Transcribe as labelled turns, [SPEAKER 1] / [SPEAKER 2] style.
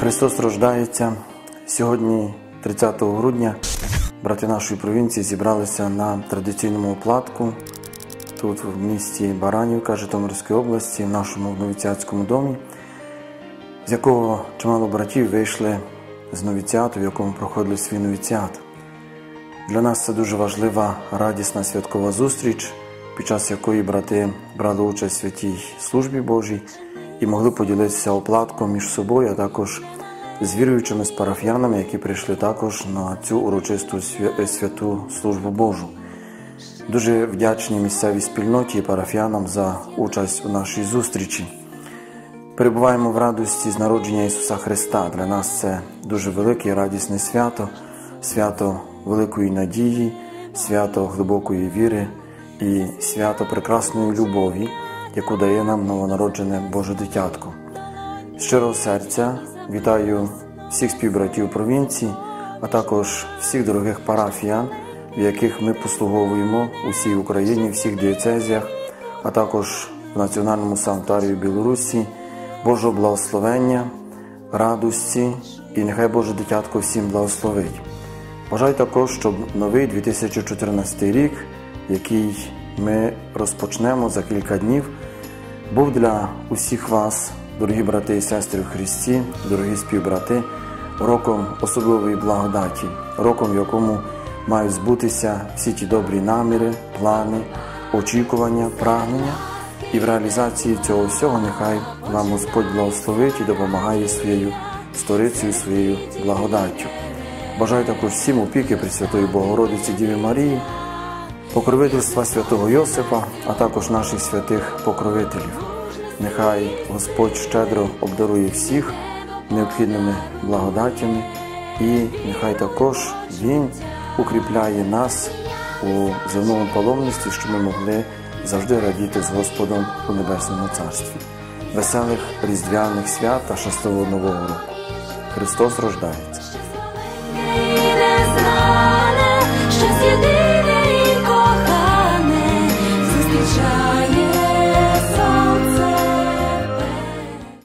[SPEAKER 1] Христос рождається. Сьогодні, 30 грудня, брати нашої провінції зібралися на традиційному оплатку тут, в місті Баранівка Житомирської області, в нашому новіціатському домі, з якого чимало братів вийшли з новіціату, в якому проходили свій новіціат. Для нас це дуже важлива радісна святкова зустріч, під час якої брати брали участь в святій службі Божій і могли поділитися оплатком між собою, а також з віруючими з парафіянами, які прийшли також на цю урочисту святу службу Божу. Дуже вдячні місцевій спільноті і парафіянам за участь у нашій зустрічі. Перебуваємо в радості з народження Ісуса Христа. Для нас це дуже велике і радісне свято, свято великої надії, свято глибокої віри і свято прекрасної любові, яку дає нам новонароджене Боже дитятко. Щирого серця вітаю всіх співбратів провінції, а також всіх дорогих парафіян, в яких ми послуговуємо у всій Україні, всіх дієцезіях, а також в Національному санктарії Білорусі, Божого благословення, радості і нехай Боже дитятко всім благословить. Бажаю також, щоб новий 2014 рік, який ми розпочнемо за кілька днів, був для усіх вас, дорогі брати і сестри в Христі, дорогі співбрати, роком особливої благодаті, роком, в якому мають збутися всі ті добрі наміри, плани, очікування, прагнення. І в реалізації цього всього нехай вам Господь благословить і допомагає своєю сторицею, своєю благодаттю. Бажаю також всім опіки Пресвятої Богородиці Діві Марії, покровительства святого Йосипа, а також наших святих покровителів. Нехай Господь щедро обдарує всіх необхідними благодатями, і нехай також Він укріпляє нас у земному паломництві, щоб ми могли завжди радіти з Господом у Небесному Царстві. Веселих різдвяних свят та щасливого Нового року. Христос рождається! giant.